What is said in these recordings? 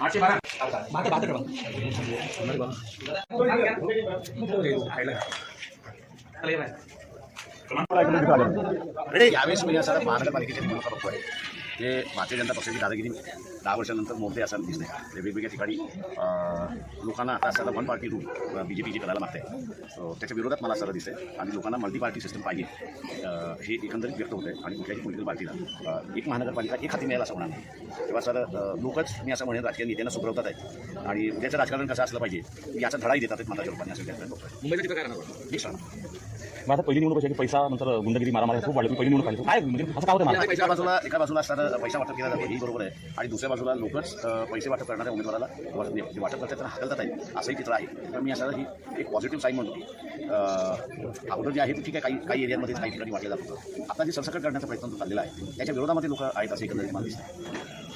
आठशे बारा यावेळेस म्हणजे असं महानगरपालिकेच्या ते भारतीय जनता पक्षाची दादागिरी दहा वर्षानंतर मोठे असं दिसते ते वेगवेगळ्या ठिकाणी अं, लोकांना आता असं one party rule B J P G करायला मागते त्याच्या विरोधात मला असं दिसते आणि लोकांना मल्टी पार्टी सिस्टम पाहिजे अं, हे एकंदरीत व्यक्त होते आणि कुठल्याही पॉलिटिकल पार्टीला एक महानगरपालिका एक हाती मिळायला असं होणार नाही. तेव्हा सर लोकच मी असं म्हणेन राजकीय नेत्यांना सुधरवतात आहेत. आणि उद्याचं राजकारण कसं असलं पाहिजे याचा धडाही देतात आहेत मताच्या रूपाने असं सर मग आता पहिली निवडणूक पैसा नंतर गुंडगिरी मारामारी खूप वाढली पहिली निवडणूक आली. काय म्हणजे असं काय होतं मला एका बाजूला एका बाजूला असताना पैसा वाटप केला जातो ही बरोबर आहे. आणि दुसऱ्या बाजूला लोकच पैसे वाटप करणाऱ्या उमेदवाराला म्हणजे वाटप करतात त्यांना हाकलतात आहे असंही चित्र आहे. तर मी असं ही एक पॉझिटिव्ह साईन म्हणतो. की अगोदर जे आहे ते ठीक आहे काही काही एरियामध्ये काही ठिकाणी वाटलं जात होतं. आता जे सरसकट करण्याचा प्रयत्न चाललेला आहे त्याच्या विरोधामध्ये लोक आहेत असं एकंदरीत मला दिसतं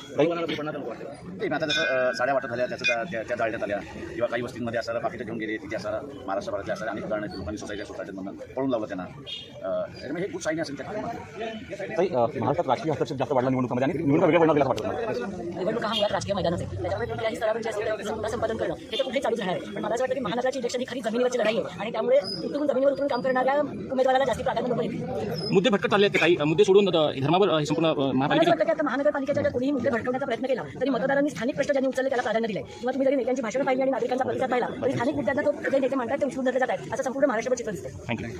आता जसं साड्या वाटत झाल्या त्याचं त्या- जाळण्यात आल्या. किंवा काही वस्तींमध्ये असं पाकिटं घेऊन गेले तिथे असं महाराष्ट्रभरातल्या असं अनेक उदाहरणं आहेत. लोकांनी सोसायटी सोसायटीमधून पळून लावलं त्यांना. अ, त्याच्यामुळे हे खूप साईन असेल त्या महाराष्ट्रात राजकीय हस्तक्षेप जास्त वाढला निवडणुकामध्ये आणि निवडणुका वेगळ्या असं वाटतं. निवडणुका हा मुळात राजकीय मैदानच आहे. त्याच्यामुळे कुठल्याही स्तरावर जे असेल संपादन करणं हे तर कुठेही चालूच राहणार आहे. पण मला असं वाटतं की महानगराची इलेक्शन ही खरी जमिनीवरची लढाई आहे. आणि त्यामुळे उतरून जमिनीवर उतरून काम करणाऱ्या उमेदवाराला जास्त प्राधान्य मुद्दे भटकत चालले काही. मुद्दे सोडून धर्मावर संपूर्ण अ, मला असं महापालिकेने वाटतं की आता महानगरपालिकेच्या कोणीही मुद्दे भडकवण्याचा प्रयत्न केला तरी मतदारांनी स्थानिक प्रश्न ज्यांनी उचलले त्याला प्राधान्य दिले किंवा तुम्ही जरी नेत्यांची भाषण पाहिली आणि नागरिकांचा प्रतिसाद पाहिला तरी स्थानिक मुद्द्यांना तो जे नेते मांडतात ते उचलून धरले जात आहेत असं संपूर्ण महाराष्ट्रभर चित्र दिसते